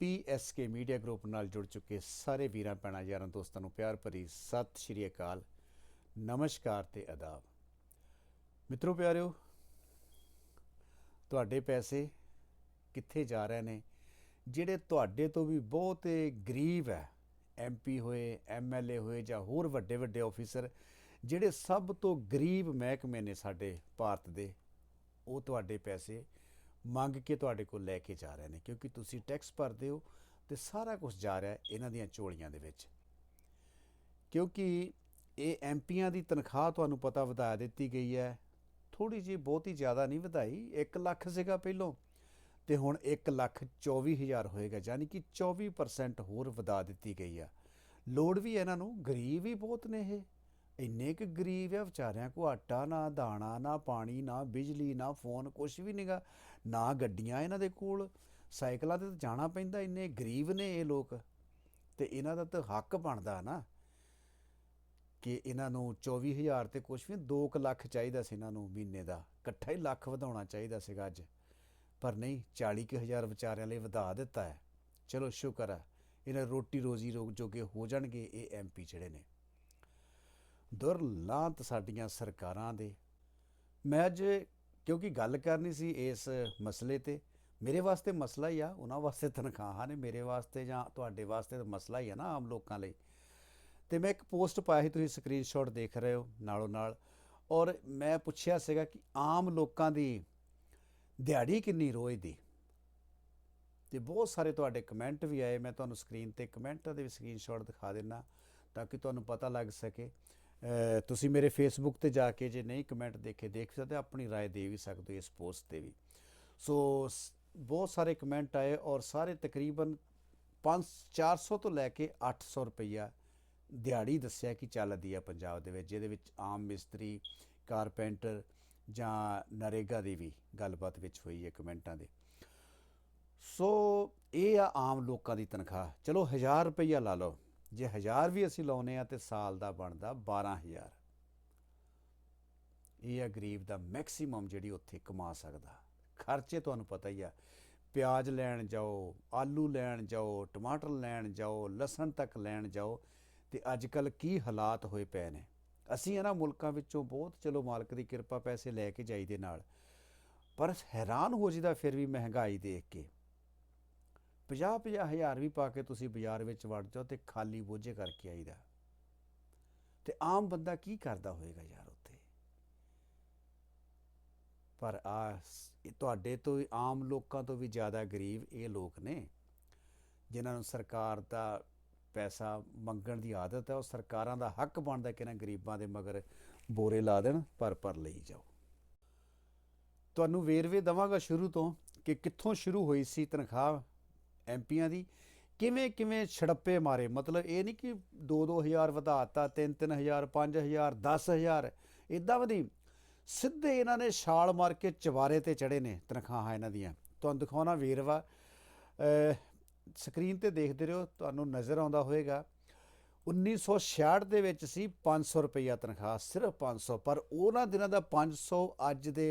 PSK media group ਨਾਲ ਜੁੜ ਚੁੱਕੇ ਸਾਰੇ ਵੀਰਾਂ, ਭੈਣਾਂ, ਯਾਰਾਂ, ਦੋਸਤਾਂ ਨੂੰ ਪਿਆਰ ਭਰੀ ਸਤਿ ਸ਼੍ਰੀ ਅਕਾਲ। ਨਮਸਕਾਰ ਤੇ ਆਦਾਬ ਮਿੱਤਰੋ, ਪਿਆਰਿਓ, ਤੁਹਾਡੇ ਪੈਸੇ ਕਿੱਥੇ ਜਾ ਰਹੇ ਨੇ? ਜਿਹੜੇ ਤੁਹਾਡੇ ਤੋਂ ਵੀ ਬਹੁਤ ਗਰੀਬ ਹੈ ਐਮਪੀ ਹੋਏ ਐਮਐਲਏ ਹੋਏ ਜਾਂ ਹੋਰ ਵੱਡੇ ਵੱਡੇ ਆਫੀਸਰ, ਜਿਹੜੇ ਸਭ ਤੋਂ ਗਰੀਬ ਮਹਿਕਮੇ ਨੇ ਸਾਡੇ ਭਾਰਤ ਦੇ, ਉਹ ਤੁਹਾਡੇ ਪੈਸੇ ਮੰਗ ਕੇ ਤੁਹਾਡੇ ਕੋਲ ਲੈ ਕੇ ਜਾ ਰਹੇ ਨੇ, ਕਿਉਂਕਿ ਤੁਸੀਂ ਟੈਕਸ ਭਰਦੇ ਹੋ ਤੇ ਸਾਰਾ ਕੁਝ ਜਾ ਰਿਹਾ ਇਹਨਾਂ ਦੀਆਂ ਚੋਲੀਆਂ ਦੇ ਵਿੱਚ। ਕਿਉਂਕਿ ਇਹ ਐਮਪੀਆਂ ਦੀ ਤਨਖਾਹ ਤੁਹਾਨੂੰ ਪਤਾ ਵਧਾ ਦਿੱਤੀ ਗਈ ਹੈ। ਥੋੜੀ ਜਿਹੀ ਬਹੁਤੀ ਜ਼ਿਆਦਾ ਨਹੀਂ ਵਧਾਈ 1 ਲੱਖ ਸੀਗਾ ਪਹਿਲੋਂ, ਤੇ ਹੁਣ 1 ਲੱਖ 24 ਹਜ਼ਾਰ ਹੋਏਗਾ, ਯਾਨੀ ਕਿ 24% ਹੋਰ ਵਧਾ ਦਿੱਤੀ ਗਈ ਆ। ਲੋੜ ਵੀ ਇਹਨਾਂ ਨੂੰ, ਗਰੀਬ ਹੀ ਬਹੁਤ ਨੇ ਇਹ। ਇੰਨੇ ਕੁ ਗਰੀਬ ਆ ਵਿਚਾਰਿਆਂ ਕੋ ਆਟਾ ਨਾ, ਦਾਣਾ ਨਾ, ਪਾਣੀ ਨਾ, ਬਿਜਲੀ ਨਾ, ਫੋਨ ਕੁਝ ਵੀ ਨਹੀਂਗਾ ਨਾ ਗੱਡੀਆਂ ਇਹਨਾਂ ਦੇ ਕੋਲ, ਸਾਈਕਲਾਂ ਤੇ ਤਾਂ ਜਾਣਾ ਪੈਂਦਾ, ਇੰਨੇ ਗਰੀਬ ਨੇ ਇਹ ਲੋਕ। ਤੇ ਇਹਨਾਂ ਦਾ ਤਾਂ ਹੱਕ ਬਣਦਾ ਨਾ ਕਿ ਇਹਨਾਂ ਨੂੰ 24000 ਤੇ ਕੁਝ ਵੀ 2 ਲੱਖ ਚਾਹੀਦਾ ਸੀ ਇਹਨਾਂ ਨੂੰ ਮਹੀਨੇ ਦਾ। ਇਕੱਠਾ ਹੀ ਲੱਖ ਵਧਾਉਣਾ ਚਾਹੀਦਾ ਸੀਗਾ ਅੱਜ। ਪਰ ਨਹੀਂ 40000 ਵਿਚਾਰਿਆਂ ਲਈ ਵਧਾ ਦਿੱਤਾ ਹੈ। ਚਲੋ, ਸ਼ੁਕਰ ਹੈ। ਇਹਨਾਂ ਰੋਟੀ ਰੋਜ਼ੀ ਰੋਗ ਜੋਗੇ ਹੋ ਜਾਣਗੇ ਇਹ ਐਮਪੀ ਜਿਹੜੇ ਨੇ। ਦੁਰਲਾਂਤ ਸਾਡੀਆਂ ਸਰਕਾਰਾਂ ਦੇ। ਮੈਂ ਅੱਜ ਕਿਉਂਕਿ ਗੱਲ ਕਰਨੀ ਸੀ ਇਸ ਮਸਲੇ ਤੇ। ਮੇਰੇ ਵਾਸਤੇ ਮਸਲਾ ਹੀ ਆ, ਉਹਨਾਂ ਵਾਸਤੇ ਤਨਖਾਹਾਂ ਨੇ ਮੇਰੇ ਵਾਸਤੇ ਜਾਂ ਤੁਹਾਡੇ ਵਾਸਤੇ ਤਾਂ ਮਸਲਾ ਹੀ ਆ ਨਾ ਆਮ ਲੋਕਾਂ ਲਈ। ਤੇ ਮੈਂ ਇੱਕ ਪੋਸਟ ਪਾਇਆ ਸੀ, ਤੁਸੀਂ ਸਕਰੀਨਸ਼ਾਟ ਦੇਖ ਰਹੇ ਹੋ ਨਾਲੋਂ ਨਾਲ। ਔਰ ਮੈਂ ਪੁੱਛਿਆ ਸੀਗਾ ਕਿ ਆਮ ਲੋਕਾਂ ਦੀ ਦਿਹਾੜੀ ਕਿੰਨੀ ਰੋਜ਼ ਦੀ? ਤੇ ਬਹੁਤ ਸਾਰੇ ਤੁਹਾਡੇ ਕਮੈਂਟ ਵੀ ਆਏ, ਮੈਂ ਤੁਹਾਨੂੰ ਸਕਰੀਨ ਤੇ ਕਮੈਂਟਾਂ ਦੇ ਵੀ ਸਕਰੀਨਸ਼ਾਟ ਦਿਖਾ ਦਿੰਨਾ ਤਾਂ ਕਿ ਤੁਹਾਨੂੰ ਪਤਾ ਲੱਗ ਸਕੇ। ਤੁਸੀਂ ਮੇਰੇ ਫੇਸਬੁੱਕ ਤੇ ਜਾ ਕੇ ਜੇ ਨਹੀਂ ਕਮੈਂਟ ਦੇਖੇ ਦੇਖ ਸਕਦੇ ਹੋ, ਆਪਣੀ رائے ਦੇ ਵੀ ਸਕਦੇ ਹੋ ਇਸ ਪੋਸਟ ਤੇ ਵੀ ਸੋ ਸ- ਬਹੁਤ ਸਾਰੇ ਕਮੈਂਟ ਆਏ ਔਰ ਸਾਰੇ ਤਕਰੀਬਨ 5 400 ਤੋਂ ਲੈ ਕੇ 800 ਰੁਪਈਆ ਦਿਹਾੜੀ ਦੱਸਿਆ ਕਿ ਚੱਲਦੀ ਆ ਪੰਜਾਬ ਦੇ ਵਿੱਚ ਜਿਹਦੇ ਵਿੱਚ ਆਮ ਮਿਸਤਰੀ ਕਾਰਪੈਂਟਰ ਜਾਂ ਨਰੇਗਾ ਦੀ ਵੀ ਗੱਲਬਾਤ ਵਿੱਚ ਹੋਈ ਹੈ ਕਮੈਂਟਾਂ ਦੇ ਸੋ ਇਹ ਆ ਆਮ ਲੋਕਾਂ ਦੀ ਤਨਖਾਹ ਚਲੋ 1000 ਰੁਪਈਆ ਲਾ ਲਓ ਜੇ 1000 ਵੀ ਅਸੀਂ ਲਾਉਨੇ ਆ ਤੇ ਸਾਲ ਦਾ ਬਣਦਾ 12000 ਇਹ ਆ ਗਰੀਬ ਦਾ ਮੈਕਸਿਮਮ ਜਿਹੜੀ ਉੱਥੇ ਕਮਾ ਸਕਦਾ। ਖਰਚੇ ਤੁਹਾਨੂੰ ਪਤਾ ਹੀ ਆ। ਪਿਆਜ਼ ਲੈਣ ਜਾਓ, ਆਲੂ ਲੈਣ ਜਾਓ, ਟਮਾਟਰ ਲੈਣ ਜਾਓ, ਲਸਣ ਤੱਕ ਲੈਣ ਜਾਓ ਤੇ ਅੱਜ ਕੱਲ ਕੀ ਹਾਲਾਤ ਹੋਏ ਪਏ ਨੇ। ਅਸੀਂ ਇਹਨਾਂ ਮੁਲਕਾਂ ਵਿੱਚੋਂ ਬਹੁਤ ਚਲੋ ਮਾਲਕ ਦੀ ਕਿਰਪਾ ਪੈਸੇ ਲੈ ਕੇ ਜਾਈਦੇ ਨਾਲ। ਪਰ ਹੈਰਾਨ ਹੋ ਜਿਦਾ ਫਿਰ ਵੀ ਮਹਿੰਗਾਈ ਦੇਖ ਕੇ। 50 ਹਜ਼ਾਰ ਵੀ ਪਾ ਕੇ ਤੁਸੀਂ ਬਾਜ਼ਾਰ ਵਿੱਚ ਵੜ ਜਾਓ ਤੇ ਖਾਲੀ ਬੋਝੇ ਕਰਕੇ ਆਈਦਾ। ਤੇ ਆਮ ਬੰਦਾ ਕੀ ਕਰਦਾ ਹੋਏਗਾ ਯਾਰ ਉੱਥੇ? ਪਰ ਆ ਤੁਹਾਡੇ ਤੋਂ ਆਮ ਲੋਕਾਂ ਤੋਂ ਵੀ ਜ਼ਿਆਦਾ ਗਰੀਬ ਇਹ ਲੋਕ ਨੇ, ਜਿਨ੍ਹਾਂ ਨੂੰ ਸਰਕਾਰ ਦਾ ਪੈਸਾ ਮੰਗਣ ਦੀ ਆਦਤ ਹੈ, ਉਹ ਸਰਕਾਰਾਂ ਦਾ ਹੱਕ ਬਣਦਾ ਕਿ ਇਹਨਾਂ ਗਰੀਬਾਂ ਦੇ ਮਗਰ ਬੋਰੇ ਲਾ ਦੇਣ, ਪਰ ਪਰ ਲਈ ਜਾਓ। ਤੁਹਾਨੂੰ ਵੇਰਵੇ ਦਵਾਂਗਾ ਸ਼ੁਰੂ ਤੋਂ ਕਿ ਕਿੱਥੋਂ ਸ਼ੁਰੂ ਹੋਈ ਸੀ ਤਨਖਾਹ? ਐਮਪੀਆਂ ਦੀ, ਕਿਵੇਂ ਕਿਵੇਂ ਛੜੱਪੇ ਮਾਰੇ? ਮਤਲਬ ਇਹ ਨਹੀਂ ਕਿ 2-2000 ਵਧਾਤਾ 3-3000 5000 10000 ਇਦਾਂ ਵਧੀ। ਸਿੱਧੇ ਇਹਨਾਂ ਨੇ ਛਾਲ ਮਾਰ ਕੇ ਚਵਾਰੇ ਤੇ ਚੜੇ ਨੇ ਤਨਖਾਹਾਂ ਇਹਨਾਂ ਦੀਆਂ। ਤੁਹਾਨੂੰ ਦਿਖਾਉਣਾ ਵੇਰਵਾ। ਸਕਰੀਨ ਤੇ ਦੇਖਦੇ ਰਹੋ, ਤੁਹਾਨੂੰ ਨਜ਼ਰ ਆਉਂਦਾ ਹੋਵੇਗਾ। 1966 ਦੇ ਵਿੱਚ ਸੀ 500 ਰੁਪਈਆ ਤਨਖਾਹ, ਸਿਰਫ 500 ਪਰ ਉਹਨਾਂ ਦਿਨਾਂ ਦਾ 500 ਅੱਜ ਦੇ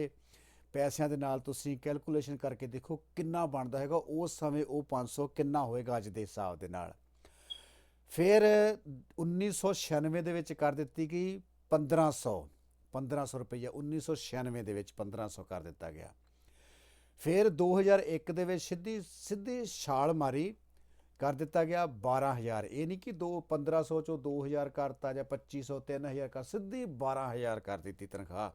ਪੈਸਿਆਂ ਦੇ ਨਾਲ ਤੁਸੀਂ ਕੈਲਕੂਲੇਸ਼ਨ ਕਰਕੇ ਦੇਖੋ ਕਿੰਨਾ ਬਣਦਾ ਹੈਗਾ, ਉਸ ਸਮੇਂ ਉਹ 500 ਕਿੰਨਾ ਹੋਏਗਾ ਅੱਜ ਦੇ ਹਿਸਾਬ ਦੇ ਨਾਲ। ਫਿਰ 1996 ਦੇ ਵਿੱਚ ਕਰ ਦਿੱਤੀ ਗਈ 1500 1500 ਰੁਪਈਆ 1996 ਦੇ ਵਿੱਚ 1500 ਕਰ ਦਿੱਤਾ ਗਿਆ। ਫਿਰ 2001 ਦੇ ਵਿੱਚ ਸਿੱਧੀ ਸਿੱਧੀ ਛਾਲ ਮਾਰੀ, ਕਰ ਦਿੱਤਾ ਗਿਆ 12000 ਇਹ ਨਹੀਂ ਕਿ 2 1500 ਚੋਂ 2000 ਕਰਤਾ ਜਾਂ 2500 3000 ਕਰ, ਸਿੱਧੀ 12000 ਕਰ ਦਿੱਤੀ ਤਨਖਾਹ।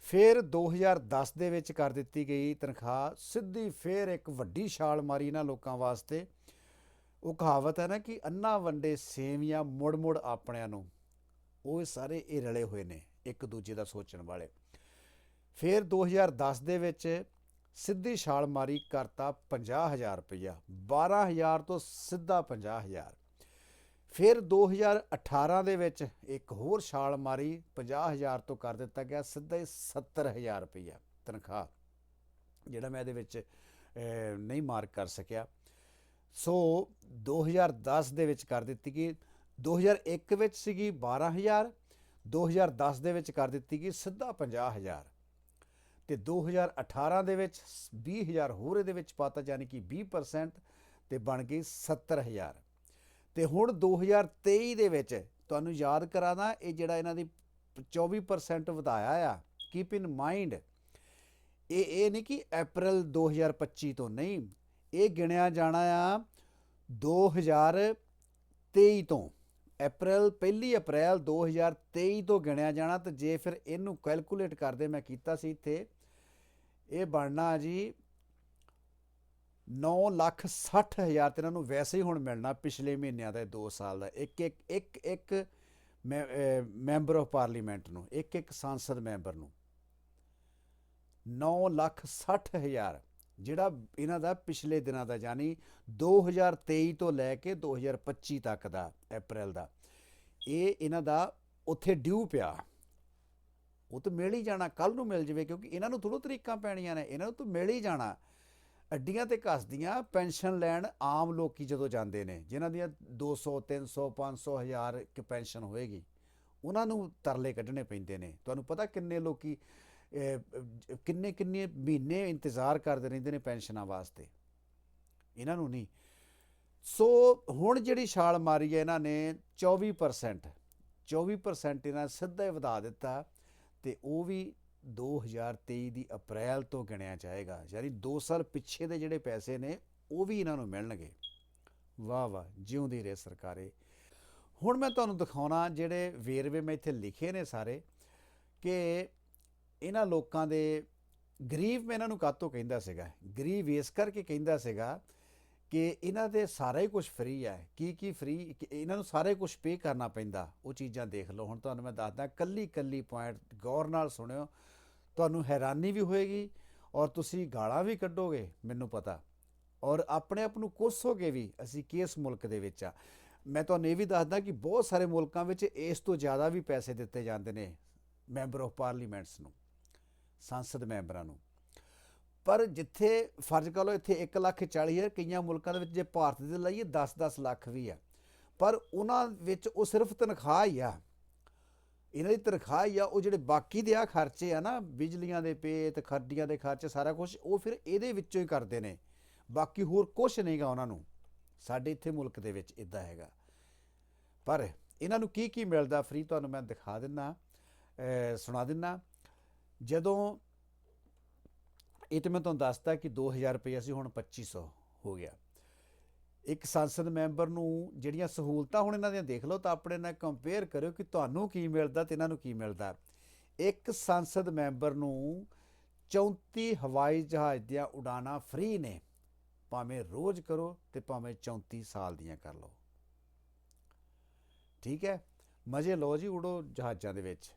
ਫਿਰ 2010 ਦੇ ਵਿੱਚ ਕਰ ਦਿੱਤੀ ਗਈ ਤਨਖਾਹ, ਸਿੱਧੀ ਫਿਰ ਇੱਕ ਵੱਡੀ ਛਾਲ ਮਾਰੀ ਇਹਨਾਂ ਲੋਕਾਂ ਵਾਸਤੇ। ਉਹ ਕਹਾਵਤ ਹੈ ਨਾ ਕਿ ਅੰਨਾ ਵੰਡੇ ਸੇਵੀਆਂ ਮੁੜ ਮੁੜ ਆਪਣਿਆਂ ਨੂੰ। ਉਹ ਸਾਰੇ ਇਹ ਰਲੇ ਹੋਏ ਨੇ, ਇੱਕ ਦੂਜੇ ਦਾ ਸੋਚਣ ਵਾਲੇ। ਫਿਰ 2010 ਦੇ ਵਿੱਚ ਸਿੱਧੀ ਛਾਲ ਮਾਰੀ ਕਰਤਾ 50000 ਰੁਪਇਆ 12000 ਤੋਂ ਸਿੱਧਾ 50000 ਫਿਰ 2018 ਦੇ ਵਿੱਚ ਇੱਕ ਹੋਰ ਛਾਲ ਮਾਰੀ 50000 ਤੋਂ ਕਰ ਦਿੱਤਾ ਗਿਆ, ਸਿੱਧਾ ਹੀ 70000 ਰੁਪਇਆ ਤਨਖਾਹ, ਜਿਹੜਾ ਮੈਂ ਇਹਦੇ ਵਿੱਚ ਨਹੀਂ ਮਾਰਕ ਕਰ ਸਕਿਆ। ਸੋ 2010 ਦੇ ਵਿੱਚ ਕਰ ਦਿੱਤੀ ਗਈ 2001 ਵਿੱਚ ਸੀਗੀ 12000 2010 ਦੇ ਵਿੱਚ ਕਰ ਦਿੱਤੀ ਗਈ, ਸਿੱਧਾ 50000 ਤੇ 2018 ਦੇ ਵਿੱਚ 20000 ਹੋਰ ਇਹਦੇ ਵਿੱਚ ਪਾਤਾ, ਯਾਨੀ ਕਿ 20% ਤੇ ਬਣ ਗਈ 70000 ਤੇ ਹੁਣ 2023 ਦੇ ਵਿੱਚ ਤੁਹਾਨੂੰ ਯਾਦ ਕਰਾਣਾ ਇਹ ਜਿਹੜਾ ਇਹਨਾਂ ਦੀ 24% ਵਧਾਇਆ ਆ ਕੀਪ ਇਨ ਮਾਈਂਡ ਇਹ ਇਹ ਨਹੀਂ ਕਿ April 2025 ਤੋਂ ਨਹੀਂ, ਇਹ ਗਿਣਿਆ ਜਾਣਾ ਆ 2023 ਤੋਂ। ਅਪ੍ਰੈਲ 1 ਅਪ੍ਰੈਲ 2023 ਤੋਂ ਗਿਣਿਆ ਜਾਣਾ, ਤੇ ਜੇ ਫਿਰ ਇਹਨੂੰ ਕੈਲਕੂਲੇਟ ਕਰਦੇ, ਮੈਂ ਕੀਤਾ ਸੀ ਇੱਥੇ, ਇਹ ਬਣਨਾ ਜੀ 9 ਲੱਖ 60 ਹਜ਼ਾਰ ਤੇ ਇਹਨਾਂ ਨੂੰ ਵੈਸੇ ਹੀ ਹੁਣ ਮਿਲਣਾ ਪਿਛਲੇ ਮਹੀਨਿਆਂ ਦਾ 2 ਸਾਲ ਦਾ। ਇੱਕ ਇੱਕ ਇੱਕ ਇੱਕ ਮੈਂਬਰ ਆਫ ਪਾਰਲੀਮੈਂਟ ਨੂੰ, ਇੱਕ ਇੱਕ ਸੰਸਦ ਮੈਂਬਰ ਨੂੰ। 9 ਲੱਖ 60 ਹਜ਼ਾਰ, ਜਿਹੜਾ ਇਹਨਾਂ ਦਾ ਪਿਛਲੇ ਦਿਨਾਂ ਦਾ, ਯਾਨੀ 2023 ਤੋਂ ਲੈ ਕੇ 2025 ਤੱਕ ਦਾ ਅਪ੍ਰੈਲ ਦਾ, ਇਹ ਇਹਨਾਂ ਦਾ ਉੱਥੇ ਡਿਊ ਪਿਆ। ਉਹ ਤਾਂ ਮਿਲ ਹੀ ਜਾਣਾ ਕੱਲ ਨੂੰ ਮਿਲ ਜਵੇ, ਕਿਉਂਕਿ ਇਹਨਾਂ ਨੂੰ ਥੋੜ੍ਹਾ ਤਰੀਕਾਂ ਪੈਣੀਆਂ ਨੇ, ਇਹਨਾਂ ਨੂੰ ਤਾਂ ਮਿਲ ਹੀ ਜਾਣਾ। ਅੱਡੀਆਂ ਤੇ ਕੱਸਦੀਆਂ ਪੈਨਸ਼ਨ ਲੈਣ ਆਮ ਲੋਕੀ ਜਦੋਂ ਜਾਂਦੇ ਨੇ, ਜਿਨ੍ਹਾਂ ਦੀਆਂ 200 300 500 ਹਜ਼ਾਰ ਕਿ ਪੈਨਸ਼ਨ ਹੋਏਗੀ, ਉਹਨਾਂ ਨੂੰ ਤਰਲੇ ਕੱਢਣੇ ਪੈਂਦੇ ਨੇ। ਤੁਹਾਨੂੰ ਪਤਾ ਕਿੰਨੇ ਲੋਕੀ ਕਿੰਨੇ ਕਿੰਨੇ ਮਹੀਨੇ ਇੰਤਜ਼ਾਰ ਕਰਦੇ ਰਹਿੰਦੇ ਨੇ ਪੈਨਸ਼ਨਾਂ ਵਾਸਤੇ? ਇਹਨਾਂ ਨੂੰ ਨਹੀਂ। ਸੋ ਹੁਣ ਜਿਹੜੀ ਛਾਲ ਮਾਰੀ ਹੈ ਇਹਨਾਂ ਨੇ 24% 24% ਇਹਨਾਂ ਸਿੱਧਾ ਹੀ ਵਧਾ ਦਿੱਤਾ ਤੇ ਉਹ ਵੀ 2023 ਦੀ ਅਪ੍ਰੈਲ ਤੋਂ ਗਿਣਿਆ ਜਾਏਗਾ, ਯਾਨੀ 2 ਸਾਲ ਪਿੱਛੇ ਦੇ ਜਿਹੜੇ ਪੈਸੇ ਨੇ, ਉਹ ਵੀ ਇਹਨਾਂ ਨੂੰ ਮਿਲਣਗੇ। ਵਾਹ ਵਾਹ, ਜਿਉਂਦੀ ਰਹੇ ਸਰਕਾਰੇ। ਹੁਣ ਮੈਂ ਤੁਹਾਨੂੰ ਦਿਖਾਉਣਾ ਜਿਹੜੇ ਵੇਰਵੇ ਮੈਂ ਇੱਥੇ ਲਿਖੇ ਨੇ ਸਾਰੇ, ਕਿ ਇਹਨਾਂ ਲੋਕਾਂ ਦੇ ਗਰੀਬ ਮੈਂ ਇਹਨਾਂ ਨੂੰ ਕਾਤੋਂ ਕਹਿੰਦਾ ਸੀਗਾ, ਗਰੀਬ ਇਸ ਕਰਕੇ ਕਹਿੰਦਾ ਸੀਗਾ ਕਿ ਇਹਨਾਂ ਦੇ ਸਾਰਾ ਹੀ ਕੁਝ ਫ੍ਰੀ ਹੈ। ਕੀ ਕੀ ਫ੍ਰੀ ਇਹਨਾਂ ਨੂੰ ਸਾਰਾ ਹੀ ਕੁਝ ਪੇ ਕਰਨਾ ਪੈਂਦਾ। ਉਹ ਚੀਜ਼ਾਂ ਦੇਖ ਲਓ। ਹੁਣ ਤੁਹਾਨੂੰ ਮੈਂ ਦੱਸਦਾ ਕੱਲੀ ਕੱਲੀ ਪੁਆਇੰਟ ਗੌਰ ਨਾਲ ਸੁਣਿਓ। ਤੁਹਾਨੂੰ ਹੈਰਾਨੀ ਵੀ ਹੋਏਗੀ ਔਰ ਤੁਸੀਂ ਗਾਲਾਂ ਵੀ ਕੱਢੋਗੇ, ਮੈਨੂੰ ਪਤਾ। ਔਰ ਆਪਣੇ ਆਪ ਨੂੰ ਕੋਸੋਗੇ ਵੀ ਅਸੀਂ ਕਿਸ ਮੁਲਕ ਦੇ ਵਿੱਚ ਆ। ਮੈਂ ਤੁਹਾਨੂੰ ਇਹ ਵੀ ਦੱਸਦਾ ਕਿ ਬਹੁਤ ਸਾਰੇ ਮੁਲਕਾਂ ਵਿੱਚ ਇਸ ਤੋਂ ਜ਼ਿਆਦਾ ਵੀ ਪੈਸੇ ਦਿੱਤੇ ਜਾਂਦੇ ਨੇ ਮੈਂਬਰ ਆਫ ਪਾਰਲੀਮੈਂਟਸ ਨੂੰ, ਸੰਸਦ ਮੈਂਬਰਾਂ ਨੂੰ। ਪਰ ਜਿੱਥੇ ਫਰਜ਼ ਕਰ ਲਓ ਇੱਥੇ 1 ਲੱਖ 40 ਹਜ਼ਾਰ ਕਈਆਂ ਮੁਲਕਾਂ ਦੇ ਵਿੱਚ ਜੇ ਭਾਰਤ ਦੇ ਲਈਏ 10-10 ਲੱਖ ਵੀ ਆ। ਪਰ ਉਹਨਾਂ ਵਿੱਚ ਉਹ ਸਿਰਫ ਤਨਖਾਹ ਹੀ ਆ। ਇਹਨਾਂ ਦੀ ਤਨਖਾਹ ਹੀ ਆ, ਉਹ ਜਿਹੜੇ ਬਾਕੀ ਦੇ ਆ ਖਰਚੇ ਆ ਨਾ, ਬਿਜਲੀਆਂ ਦੇ ਪੇਤ ਖਰਡੀਆਂ ਦੇ ਖਰਚੇ, ਸਾਰਾ ਕੁਝ ਉਹ ਫਿਰ ਇਹਦੇ ਵਿੱਚੋਂ ਹੀ ਕਰਦੇ ਨੇ। ਬਾਕੀ ਹੋਰ ਕੁਝ ਨਹੀਂਗਾ ਉਹਨਾਂ ਨੂੰ। ਸਾਡੇ ਇੱਥੇ ਮੁਲਕ ਦੇ ਵਿੱਚ ਇਦਾਂ ਹੈਗਾ। ਪਰ ਇਹਨਾਂ ਨੂੰ ਕੀ ਕੀ ਮਿਲਦਾ, ਫ੍ਰੀ ਤੁਹਾਨੂੰ ਮੈਂ ਦਿਖਾ ਦਿੰਨਾ ਸੁਣਾ ਦਿੰਨਾ। ਜਦੋਂ ਇਹ ਤਾਂ ਮੈਂ ਤੁਹਾਨੂੰ ਦੱਸਤਾ ਕਿ 2000 ਰੁਪਏ ਸੀ ਹੁਣ 2500 ਹੋ ਗਿਆ। ਇੱਕ ਸੰਸਦ ਮੈਂਬਰ ਨੂੰ ਜਿਹੜੀਆਂ ਸਹੂਲਤਾਂ ਹੁਣ ਇਹਨਾਂ ਦੀਆਂ ਦੇਖ ਲਓ ਤਾਂ ਆਪਣੇ ਨਾਲ ਕੰਪੇਅਰ ਕਰਿਓ ਕਿ ਤੁਹਾਨੂੰ ਕੀ ਮਿਲਦਾ ਤੇ ਇਹਨਾਂ ਨੂੰ ਕੀ ਮਿਲਦਾ। ਇੱਕ ਸੰਸਦ ਮੈਂਬਰ ਨੂੰ 34 ਹਵਾਈ ਜਹਾਜ਼ ਦੀਆਂ ਉਡਾਨਾਂ ਫ੍ਰੀ ਨੇ। ਭਾਵੇਂ ਰੋਜ਼ ਕਰੋ ਤੇ ਭਾਵੇਂ 34 ਸਾਲ ਦੀਆਂ ਕਰ ਲਓ। ਠੀਕ ਹੈ? ਮਜ਼ੇ ਲਓ ਜੀ ਉਡੋ ਜਹਾਜ਼ਾਂ ਦੇ ਵਿੱਚ।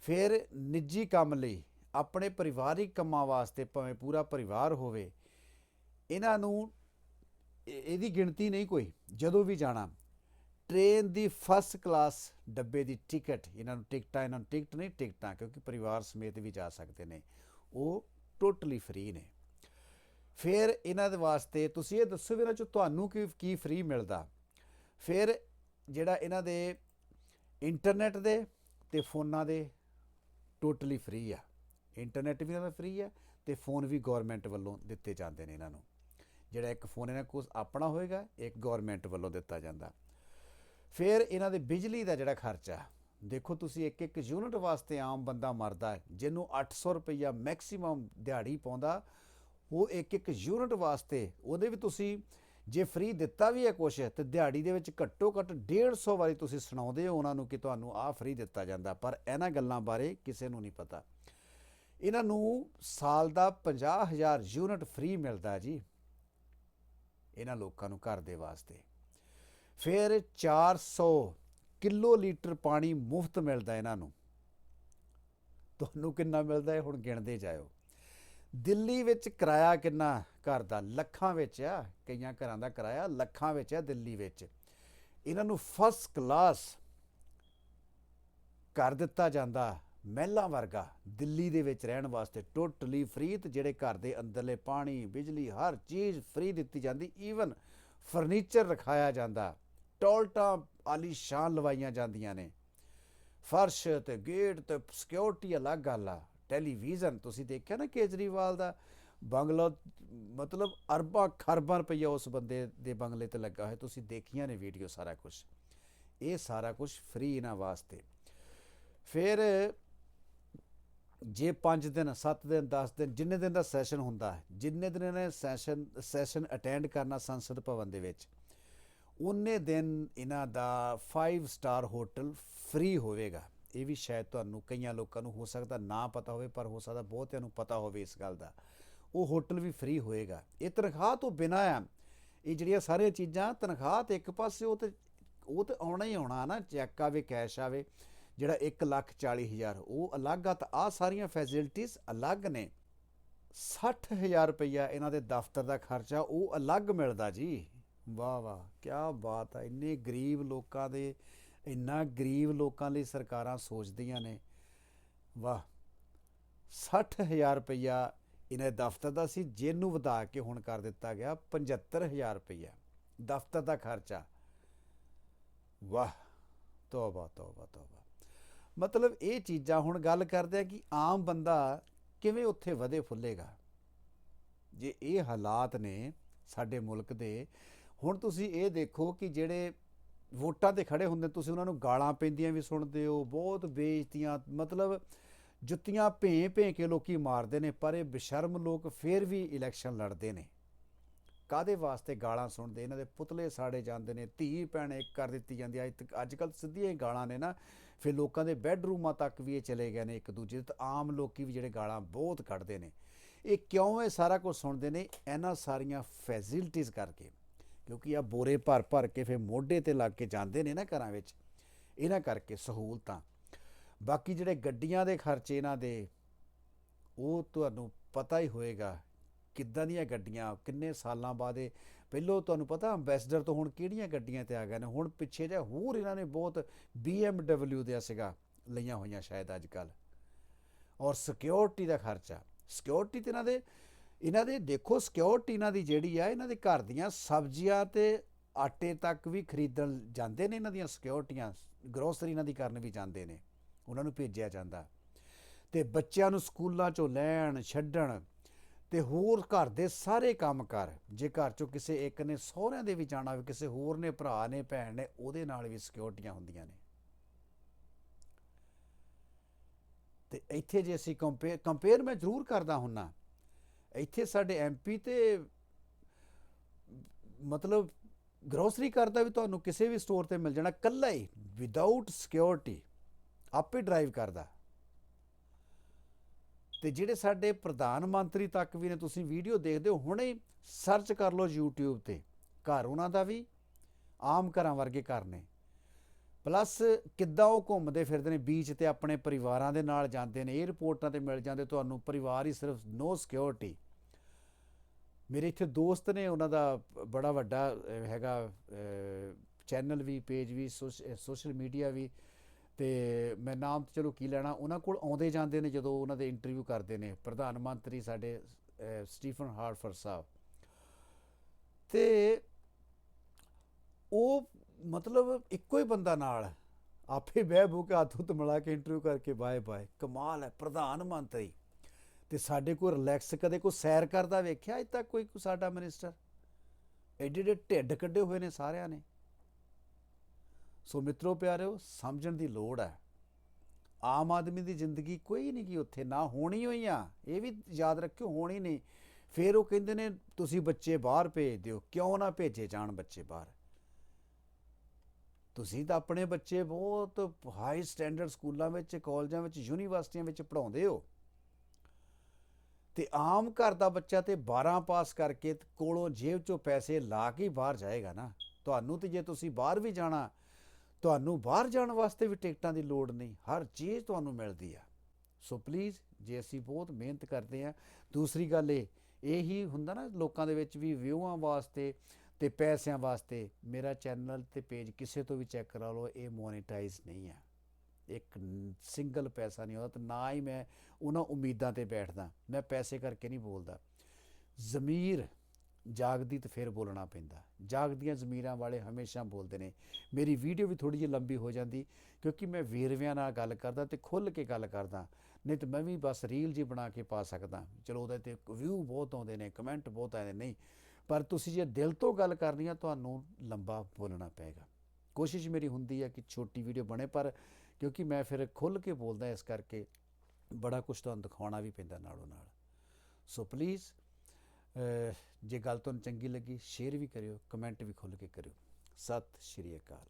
ਫਿਰ ਨਿੱਜੀ ਕੰਮ ਲਈ ਆਪਣੇ ਪਰਿਵਾਰਿਕ ਕੰਮਾਂ ਵਾਸਤੇ ਭਾਵੇਂ ਪੂਰਾ ਪਰਿਵਾਰ ਹੋਵੇ, ਇਹਨਾਂ ਨੂੰ ਇਹਦੀ ਗਿਣਤੀ ਨਹੀਂ ਕੋਈ, ਜਦੋਂ ਵੀ ਜਾਣਾ, ਟ੍ਰੇਨ ਦੀ ਫਸਟ ਕਲਾਸ ਡੱਬੇ ਦੀ ਟਿਕਟ, ਇਹਨਾਂ ਨੂੰ ਟਿਕਟਾਂ, ਇਹਨਾਂ ਨੂੰ ਟਿਕਟ ਨਹੀਂ ਟਿਕਟਾਂ, ਕਿਉਂਕਿ ਪਰਿਵਾਰ ਸਮੇਤ ਵੀ ਜਾ ਸਕਦੇ ਨੇ, ਉਹ ਟੋਟਲੀ ਫ੍ਰੀ ਨੇ। ਫਿਰ ਇਹਨਾਂ ਦੇ ਵਾਸਤੇ ਤੁਸੀਂ ਇਹ ਦੱਸੋ ਵੀ ਇਹਨਾਂ ਚੋਂ ਤੁਹਾਨੂੰ ਕੀ ਕੀ ਫ੍ਰੀ ਮਿਲਦਾ? ਫਿਰ ਜਿਹੜਾ ਇਹਨਾਂ ਦੇ ਇੰਟਰਨੈਟ ਦੇ ਤੇ ਫੋਨਾਂ ਦੇ, ਟੋਟਲੀ ਫ੍ਰੀ ਆ। ਇੰਟਰਨੈਟ ਵੀ ਇਹਨਾਂ ਦਾ ਫ੍ਰੀ ਹੈ ਤੇ ਫੋਨ ਵੀ ਗਵਰਨਮੈਂਟ ਵੱਲੋਂ ਦਿੱਤੇ ਜਾਂਦੇ ਨੇ ਇਹਨਾਂ ਨੂੰ। ਜਿਹੜਾ ਇੱਕ ਫੋਨ ਇਹਨਾਂ ਕੋਲ ਆਪਣਾ ਹੋਏਗਾ ਇੱਕ ਗਵਰਨਮੈਂਟ ਵੱਲੋਂ ਦਿੱਤਾ ਜਾਂਦਾ। ਫਿਰ ਇਹਨਾਂ ਦੇ ਬਿਜਲੀ ਦਾ ਜਿਹੜਾ ਖਰਚਾ ਦੇਖੋ ਤੁਸੀਂ ਇੱਕ ਇੱਕ ਯੂਨਿਟ ਵਾਸਤੇ ਆਮ ਬੰਦਾ ਮਰਦਾ ਹੈ, ਜਿਹਨੂੰ 800 ਰੁਪਈਆ ਮੈਕਸਿਮਮ ਦਿਹਾੜੀ ਪਾਉਂਦਾ ਉਹ ਇੱਕ ਇੱਕ ਯੂਨਿਟ ਵਾਸਤੇ ਉਹਦੇ ਵੀ ਤੁਸੀਂ ਜੇ ਫ੍ਰੀ ਦਿੱਤਾ ਵੀ ਹੈ ਕੁਛ ਤੇ ਦਿਹਾੜੀ ਦੇ ਵਿੱਚ ਘੱਟੋ ਘੱਟ 150 ਵਾਰੀ ਤੁਸੀਂ ਸੁਣਾਉਂਦੇ ਹੋ ਉਹਨਾਂ ਨੂੰ ਕਿ ਤੁਹਾਨੂੰ ਆਹ ਫ੍ਰੀ ਦਿੱਤਾ ਜਾਂਦਾ ਪਰ ਇਹਨਾਂ ਗੱਲਾਂ ਬਾਰੇ ਕਿਸੇ ਨੂੰ ਨਹੀਂ ਪਤਾ। ਇਹਨਾਂ ਨੂੰ ਸਾਲ ਦਾ 50000 ਯੂਨਿਟ ਫ੍ਰੀ ਮਿਲਦਾ ਜੀ ਇਹਨਾਂ ਲੋਕਾਂ ਨੂੰ ਘਰ ਦੇ ਵਾਸਤੇ। ਫਿਰ 400 ਕਿਲੋ ਲੀਟਰ ਪਾਣੀ ਮੁਫਤ ਮਿਲਦਾ ਇਹਨਾਂ ਨੂੰ। ਤੁਹਾਨੂੰ ਕਿੰਨਾ ਮਿਲਦਾ ਹੈ? ਹੁਣ ਗਿਣਦੇ ਜਾਇਓ। ਦਿੱਲੀ ਵਿੱਚ ਕਿਰਾਇਆ ਕਿੰਨਾ ਘਰ ਦਾ? ਲੱਖਾਂ ਵਿੱਚ ਆ। ਕਈਆਂ ਘਰਾਂ ਦਾ ਕਿਰਾਇਆ ਲੱਖਾਂ ਵਿੱਚ ਆ ਦਿੱਲੀ ਵਿੱਚ। ਇਹਨਾਂ ਨੂੰ ਫਸਟ ਕਲਾਸ ਕਰ ਦਿੱਤਾ ਜਾਂਦਾ। ਮਹਿਲਾ ਵਰਗਾ ਦਿੱਲੀ ਦੇ ਵਿੱਚ ਰਹਿਣ ਵਾਸਤੇ ਟੋਟਲੀ ਫ੍ਰੀ ਤੇ ਜਿਹੜੇ ਘਰ ਦੇ ਅੰਦਰਲੇ ਪਾਣੀ, ਬਿਜਲੀ, ਹਰ ਚੀਜ਼ ਫ੍ਰੀ ਦਿੱਤੀ ਜਾਂਦੀ ਈਵਨ ਫਰਨੀਚਰ ਰਖਾਇਆ ਜਾਂਦਾ। ਟੋਲਟਾਂ ਆਲੀਸ਼ਾਨ ਲਵਾਈਆਂ ਜਾਂਦੀਆਂ ਨੇ। ਫਰਸ਼ ਤੇ ਗੇਟ ਤੇ ਸਿਕਿਉਰਿਟੀ ਅਲੱਗ ਗੱਲ ਆ। ਟੈਲੀਵਿਜ਼ਨ ਤੁਸੀਂ ਦੇਖਿਆ ਨਾ ਕੇਜਰੀਵਾਲ ਦਾ? ਬੰਗਲਾ ਮਤਲਬ ਅਰਬਾਂ ਖਰਬਾਂ ਰੁਪਈਆ ਉਸ ਬੰਦੇ ਦੇ ਬੰਗਲੇ ਤੇ ਲੱਗਾ ਹੋਇਆ। ਤੁਸੀਂ ਦੇਖੀਆਂ ਨੇ ਵੀਡੀਓ ਸਾਰਾ ਕੁਝ ਇਹ ਸਾਰਾ ਕੁਝ ਫ੍ਰੀ ਇਹਨਾਂ ਵਾਸਤੇ। ਫਿਰ ਜੇ 5 ਦਿਨ 7 ਦਿਨ 10 ਦਿਨ, ਜਿੰਨੇ ਦਿਨ ਦਾ ਸੈਸ਼ਨ ਹੁੰਦਾ ਹੈ, ਜਿੰਨੇ ਦਿਨ ਇਹਨੇ ਸੈਸ਼ਨ ਸੈਸ਼ਨ ਅਟੈਂਡ ਕਰਨਾ ਸੰਸਦ ਭਵਨ ਦੇ ਵਿੱਚ ਉਨੇ ਦਿਨ ਇਹਨਾਂ ਦਾ 5 ਸਟਾਰ ਹੋਟਲ ਫ੍ਰੀ ਹੋਵੇਗਾ। ਇਹ ਵੀ ਸ਼ਾਇਦ ਤੁਹਾਨੂੰ ਕਈਆਂ ਲੋਕਾਂ ਨੂੰ ਹੋ ਸਕਦਾ, ਨਾ ਪਤਾ ਹੋਵੇ, ਪਰ ਹੋ ਸਕਦਾ ਬਹੁਤਿਆਂ ਨੂੰ ਪਤਾ ਹੋਵੇ ਇਸ ਗੱਲ ਦਾ। ਉਹ ਹੋਟਲ ਵੀ ਫ੍ਰੀ ਹੋਏਗਾ। ਇਹ ਤਨਖਾਹ ਤੋਂ ਬਿਨਾਂ ਆ, ਇਹ ਜਿਹੜੀਆਂ ਸਾਰੀਆਂ ਚੀਜ਼ਾਂ, ਤਨਖਾਹ ਤੇ ਇੱਕ ਪਾਸੇ ਉਹ ਤੇ ਉਹ ਤੇ ਆਉਣਾ ਹੀ ਆਉਣਾ ਨਾ ਚੈੱਕ ਆਵੇ ਕੈਸ਼ ਆਵੇ। ਜਿਹੜਾ 1 ਲੱਖ 40 ਹਜ਼ਾਰ, ਉਹ ਅਲੱਗ ਆ ਤਾਂ ਆ ਸਾਰੀਆਂ ਫੈਸਿਲਿਟੀਆਂ ਅਲੱਗ ਨੇ। 60000 ਰੁਪਈਆ ਇਹਨਾਂ ਦੇ ਦਫ਼ਤਰ ਦਾ ਖਰਚਾ, ਉਹ ਅਲੱਗ ਮਿਲਦਾ ਜੀ। ਵਾਹ ਵਾਹ ਕੀ ਬਾਤ ਆ। ਇੰਨੇ ਗਰੀਬ ਲੋਕਾਂ ਦੇ, ਇੰਨਾ ਗਰੀਬ ਲੋਕਾਂ ਲਈ ਸਰਕਾਰਾਂ ਸੋਚਦੀਆਂ ਨੇ। ਵਾਹ 60000 ਰੁਪਈਆ ਇਹਨਾਂ ਦਫ਼ਤਰ ਦਾ ਸੀ, ਜਿਹਨੂੰ ਵਧਾ ਕੇ ਹੁਣ ਕਰ ਦਿੱਤਾ ਗਿਆ 75000 ਰੁਪਈਆ ਦਫ਼ਤਰ ਦਾ ਖਰਚਾ। ਵਾਹ, ਤੋਬਾ ਤੋਬਾ ਤੋਬਾ। ਮਤਲਬ ਇਹ ਚੀਜ਼ਾਂ ਹੁਣ ਗੱਲ ਕਰਦੇ ਆ ਕਿ ਆਮ ਬੰਦਾ ਕਿਵੇਂ ਉੱਥੇ ਵਧੇ ਫੁੱਲੇਗਾ। ਜੇ ਇਹ ਹਾਲਾਤ ਨੇ ਸਾਡੇ ਮੁਲਕ ਦੇ, ਹੁਣ ਤੁਸੀਂ ਇਹ ਦੇਖੋ ਕਿ ਜਿਹੜੇ ਵੋਟਾਂ ਤੇ ਖੜੇ ਹੁੰਦੇ, ਤੁਸੀਂ ਉਹਨਾਂ ਨੂੰ ਗਾਲਾਂ ਪੈਂਦੀਆਂ ਵੀ ਸੁਣਦੇ ਹੋ, ਬਹੁਤ ਬੇਇੱਜ਼ਤੀਆਂ, ਮਤਲਬ ਜੁੱਤੀਆਂ ਭੇਂ ਭੇਂ ਕੇ ਲੋਕੀ ਮਾਰਦੇ ਨੇ, ਪਰ ਇਹ ਬੇਸ਼ਰਮ ਲੋਕ ਫੇਰ ਵੀ ਇਲੈਕਸ਼ਨ ਲੜਦੇ ਨੇ। ਕਾਦੇ ਵਾਸਤੇ ਗਾਲਾਂ ਸੁਣਦੇ? ਇਹਨਾਂ ਦੇ ਪੁਤਲੇ ਸਾੜੇ ਜਾਂਦੇ ਨੇ, ਧੀ ਭੈਣੇ ਕਰ ਦਿੱਤੀ ਜਾਂਦੀ ਹੈ ਅੱਜ ਕੱਲ ਸਿੱਧੀਆਂ ਹੀ ਗਾਲਾਂ ਨੇ ਨਾ। ਫਿਰ ਲੋਕਾਂ ਦੇ ਬੈੱਡਰੂਮਾਂ ਤੱਕ ਵੀ ਇਹ ਚਲੇ ਗਏ ਨੇ ਇੱਕ ਦੂਜੇ ਦੇ। ਤਾਂ ਆਮ ਲੋਕੀ ਵੀ ਜਿਹੜੇ ਗਾਲਾਂ ਬਹੁਤ ਕੱਢਦੇ ਨੇ। ਇਹ ਕਿਉਂ ਇਹ ਸਾਰਾ ਕੁਝ ਸੁਣਦੇ ਨੇ? ਇਹਨਾਂ ਸਾਰੀਆਂ ਫੈਸਿਲਿਟੀਆਂ ਕਰਕੇ। ਕਿਉਂਕਿ ਆ ਬੋਰੇ ਭਰ ਭਰ ਕੇ ਫਿਰ ਮੋਢੇ ਤੇ ਲੱਗ ਕੇ ਜਾਂਦੇ ਨੇ ਨਾ ਘਰਾਂ ਵਿੱਚ। ਇਹਨਾਂ ਕਰਕੇ ਸਹੂਲਤਾਂ। ਬਾਕੀ ਜਿਹੜੇ ਗੱਡੀਆਂ ਦੇ ਖਰਚੇ ਇਹਨਾਂ ਦੇ, ਉਹ ਤੁਹਾਨੂੰ ਪਤਾ ਹੀ ਹੋਏਗਾ ਕਿੱਦਾਂ ਦੀਆਂ ਗੱਡੀਆਂ, ਕਿੰਨੇ ਸਾਲਾਂ ਬਾਅਦ ਇਹ, ਪਹਿਲੋਂ ਤੁਹਾਨੂੰ ਪਤਾ ਅੰਬੈਸਡਰ ਤੋਂ ਹੁਣ ਕਿਹੜੀਆਂ ਗੱਡੀਆਂ ਤੇ ਆ ਗਏ ਨੇ, ਹੁਣ ਪਿੱਛੇ ਜਿਹਾ ਹੋਰ ਇਹਨਾਂ ਨੇ ਬਹੁਤ BMW ਦਾ ਸੀਗਾ, ਲਈਆਂ ਹੋਈਆਂ ਸ਼ਾਇਦ ਅੱਜ ਕੱਲ ਔਰ ਸਿਕਿਉਰਿਟੀ ਦਾ ਖਰਚਾ ਸਿਕਿਉਰਿਟੀ ਤੇ ਇਹਨਾਂ ਦੇ ਇਹਨਾਂ ਦੇ ਦੇਖੋ ਸਿਕਿਉਰਿਟੀ ਇਹਨਾਂ ਦੀ ਜਿਹੜੀ ਆ, ਇਹਨਾਂ ਦੇ ਘਰ ਦੀਆਂ ਸਬਜ਼ੀਆਂ ਤੇ ਆਟੇ ਤੱਕ ਵੀ ਖਰੀਦਣ ਜਾਂਦੇ ਨੇ ਇਹਨਾਂ ਦੀਆਂ ਸਿਕਿਉਰਿਟੀਆਂ ਗਰੋਸਰੀ ਇਹਨਾਂ ਦੀ ਕਰਨ ਵੀ ਜਾਂਦੇ ਨੇ, ਉਹਨਾਂ ਨੂੰ ਭੇਜਿਆ ਜਾਂਦਾ। ਤੇ ਬੱਚਿਆਂ ਨੂੰ ਸਕੂਲਾਂ ਚੋਂ ਲੈਣ, ਛੱਡਣ ਤੇ ਹੋਰ ਘਰ ਦੇ ਸਾਰੇ ਕੰਮ ਕਰ। ਜੇ ਘਰ ਚੋਂ ਕਿਸੇ ਇੱਕ ਨੇ ਸਹੁਰਿਆਂ ਦੇ ਵੀ ਜਾਣਾ ਹੋਵੇ, ਕਿਸੇ ਹੋਰ ਨੇ, ਭਰਾ ਨੇ, ਭੈਣ ਨੇ, ਉਹਦੇ ਨਾਲ ਵੀ ਸਿਕਿਉਰਿਟੀਆਂ ਹੁੰਦੀਆਂ ਨੇ। ਤੇ ਇੱਥੇ ਜੇ ਅਸੀਂ ਕੰਪੇਅਰ ਕੰਪੇਅਰ ਮੈਂ ਜ਼ਰੂਰ ਕਰਦਾ ਹੁੰਨਾ। ਇੱਥੇ ਸਾਡੇ ਐਮਪੀ ਤੇ ਮਤਲਬ ਗਰੋਸਰੀ ਕਰਦਾ ਵੀ ਤੁਹਾਨੂੰ ਕਿਸੇ ਵੀ ਸਟੋਰ ਤੇ ਮਿਲ ਜਾਣਾ ਕੱਲਾ ਹੀ ਵਿਦਆਊਟ ਸਿਕਿਉਰਿਟੀ ਆਪੇ ਡਰਾਈਵ ਕਰਦਾ। ਤੇ ਜਿਹੜੇ ਸਾਡੇ ਪ੍ਰਧਾਨ ਮੰਤਰੀ ਤੱਕ ਵੀ ਨੇ, ਤੁਸੀਂ ਵੀਡੀਓ ਦੇਖਦੇ ਹੋ, ਹੁਣੇ ਸਰਚ ਕਰ ਲਓ YouTube ਤੇ। ਘਰ ਉਹਨਾਂ ਦਾ ਵੀ, ਆਮ ਘਰਾਂ ਵਰਗੇ ਘਰ ਨੇ। ਪਲੱਸ ਕਿੱਦਾਂ ਉਹ ਘੁੰਮਦੇ ਫਿਰਦੇ ਨੇ ਬੀਚ ਤੇ ਆਪਣੇ ਪਰਿਵਾਰਾਂ ਦੇ ਨਾਲ ਜਾਂਦੇ ਨੇ 에ਅਰਪੋਰਟਾਂ ਤੇ ਮਿਲ ਜਾਂਦੇ, ਤੁਹਾਨੂੰ ਪਰਿਵਾਰ ਹੀ ਸਿਰਫ ਨੋ ਸਿਕਿਉਰਿਟੀ ਮੇਰੇ ਇੱਥੇ ਦੋਸਤ ਨੇ, ਉਹਨਾਂ ਦਾ ਬੜਾ ਵੱਡਾ ਹੈਗਾ ਚੈਨਲ ਵੀ ਪੇਜ ਵੀ ਸੋਸ਼ਲ ਮੀਡੀਆ ਵੀ ਤੇ ਮੈਂ ਨਾਮ ਤੇ ਚਲੋ ਕੀ ਲੈਣਾ, ਉਹਨਾਂ ਕੋਲ ਆਉਂਦੇ ਜਾਂਦੇ ਨੇ ਜਦੋਂ ਉਹਨਾਂ ਦੇ ਇੰਟਰਵਿਊ ਕਰਦੇ ਨੇ, ਪ੍ਰਧਾਨ ਮੰਤਰੀ ਸਾਡੇ ਸਟੀਫਨ ਹਾਰਫਰ ਸਾਹਿਬ। ਤੇ ਉਹ ਮਤਲਬ ਇੱਕੋ ਹੀ ਬੰਦਾ ਨਾਲ, ਆਪੇ ਬਹਿ ਬੂ ਕੇ ਹੱਥ ਹੁੱਥ ਮਿਲਾ ਕੇ ਇੰਟਰਵਿਊ ਕਰਕੇ ਬਾਏ ਬਾਏ, ਕਮਾਲ ਹੈ, ਪ੍ਰਧਾਨ ਮੰਤਰੀ। ਤੇ ਸਾਡੇ ਕੋਲ ਰਿਲੈਕਸ ਕਦੇ ਕੋਈ ਸੈਰ ਕਰਦਾ ਵੇਖਿਆ, ਅਜ ਤੱਕ ਕੋਈ ਸਾਡਾ ਮਿਨਿਸਟਰ ਐਡੇ ਐਡੇ ਢਿੱਡ ਕੱਢੇ ਹੋਏ ਨੇ ਸਾਰਿਆਂ ਨੇ। ਸੋ ਮਿੱਤਰੋ, ਪਿਆਰਿਓ, ਸਮਝਣ ਦੀ ਲੋੜ ਹੈ। ਆਮ ਆਦਮੀ ਦੀ ਜ਼ਿੰਦਗੀ ਕੋਈ ਨਹੀਂ ਕਿ ਉੱਥੇ, ਨਾ ਹੋਣੀ ਹੋਈ ਆ ਇਹ ਵੀ ਯਾਦ ਰੱਖਿਓ, ਹੋਣੀ ਨਹੀਂ। ਫਿਰ ਉਹ ਕਹਿੰਦੇ ਨੇ, ਤੁਸੀਂ ਬੱਚੇ ਬਾਹਰ ਭੇਜ ਦਿਓ ਕਿਉਂ ਨਾ ਭੇਜੇ ਜਾਣ ਬੱਚੇ ਬਾਹਰ? ਤੁਸੀਂ ਤਾਂ ਆਪਣੇ ਬੱਚੇ ਬਹੁਤ ਹਾਈ ਸਟੈਂਡਰਡ ਸਕੂਲਾਂ ਵਿੱਚ, ਕਾਲਜਾਂ ਵਿੱਚ, ਯੂਨੀਵਰਸਿਟੀਆਂ ਵਿੱਚ ਪੜਾਉਂਦੇ ਹੋ। ਤੇ ਆਮ ਘਰ ਦਾ ਬੱਚਾ ਤੇ 12 ਪਾਸ ਕਰਕੇ ਕੋਲੋਂ ਜੇਬ ਚੋਂ ਪੈਸੇ ਲਾ ਕੇ ਬਾਹਰ ਜਾਏਗਾ ਨਾ। ਤੁਹਾਨੂੰ ਤੇ ਜੇ ਤੁਸੀਂ ਬਾਹਰ ਵੀ ਜਾਣਾ ਤੁਹਾਨੂੰ ਬਾਹਰ ਜਾਣ ਵਾਸਤੇ ਵੀ ਟਿਕਟਾਂ ਦੀ ਲੋੜ ਨਹੀਂ, ਹਰ ਚੀਜ਼ ਤੁਹਾਨੂੰ ਮਿਲਦੀ ਆ। ਸੋ ਪਲੀਜ਼ ਜੇ ਅਸੀਂ ਬਹੁਤ ਮਿਹਨਤ ਕਰਦੇ ਆ, ਦੂਸਰੀ ਗੱਲ ਇਹ, ਇਹੀ ਹੁੰਦਾ ਨਾ ਲੋਕਾਂ ਦੇ ਵਿੱਚ ਵੀ ਵਿਊਆਂ ਵਾਸਤੇ ਤੇ ਪੈਸਿਆਂ ਵਾਸਤੇ, ਮੇਰਾ ਚੈਨਲ ਤੇ ਪੇਜ ਕਿਸੇ ਤੋਂ ਵੀ ਚੈੱਕ ਕਰਾ ਲਓ, ਇਹ ਮੋਨੇਟਾਈਜ਼ ਨਹੀਂ ਆ। ਇੱਕ ਸਿੰਗਲ ਪੈਸਾ ਨਹੀਂ ਆਉਂਦਾ ਤੇ ਨਾ ਹੀ ਮੈਂ ਉਹਨਾਂ ਉਮੀਦਾਂ ਤੇ ਬੈਠਦਾ, ਮੈਂ ਪੈਸੇ ਕਰਕੇ ਨਹੀਂ ਬੋਲਦਾ। ਜ਼ਮੀਰ ਜਾਗਦੀ ਤੇ ਫਿਰ ਬੋਲਣਾ ਪੈਂਦਾ। ਜਾਗਦੀਆਂ ਜ਼ਮੀਰਾਂ ਵਾਲੇ ਹਮੇਸ਼ਾ ਬੋਲਦੇ ਨੇ। ਮੇਰੀ ਵੀਡੀਓ ਵੀ ਥੋੜੀ ਜਿਹੀ ਲੰਬੀ ਹੋ ਜਾਂਦੀ ਕਿਉਂਕਿ ਮੈਂ ਵੇਰਵਿਆਂ ਨਾਲ ਗੱਲ ਕਰਦਾ ਤੇ ਖੁੱਲ ਕੇ ਗੱਲ ਕਰਦਾ। ਨਹੀਂ ਤੇ ਮੈਂ ਵੀ ਬਸ ਰੀਲ ਜੀ ਬਣਾ ਕੇ ਪਾ ਸਕਦਾ। ਚਲੋ ਉਹਦੇ ਤੇ ਵਿਊ ਬਹੁਤ ਆਉਂਦੇ ਨੇ ਕਮੈਂਟ ਬਹੁਤ ਆਉਂਦੇ ਨੇ, ਨਹੀਂ। ਪਰ ਤੁਸੀਂ ਜੇ ਦਿਲ ਤੋਂ ਗੱਲ ਕਰਨੀ ਆ, ਤੁਹਾਨੂੰ ਲੰਬਾ ਬੋਲਣਾ ਪਏਗਾ। ਕੋਸ਼ਿਸ਼ ਮੇਰੀ ਹੁੰਦੀ ਹੈ ਕਿ ਛੋਟੀ ਵੀਡੀਓ ਬਣੇ, ਪਰ ਕਿਉਂਕਿ ਮੈਂ ਫਿਰ ਖੁੱਲ ਕੇ ਬੋਲਦਾ ਇਸ ਕਰਕੇ ਬੜਾ ਕੁਝ ਤੁਹਾਨੂੰ ਦਿਖਾਉਣਾ ਵੀ ਪੈਂਦਾ ਨਾਲੋਂ ਨਾਲ। ਸੋ ਪਲੀਜ਼ ਜੇ ਗੱਲ ਤੁਹਾਨੂੰ ਚੰਗੀ ਲੱਗੀ ਸ਼ੇਅਰ ਵੀ ਕਰਿਓ ਕਮੈਂਟ ਵੀ ਖੁੱਲ ਕੇ ਕਰਿਓ। ਸਤਿ ਸ਼੍ਰੀ ਅਕਾਲ।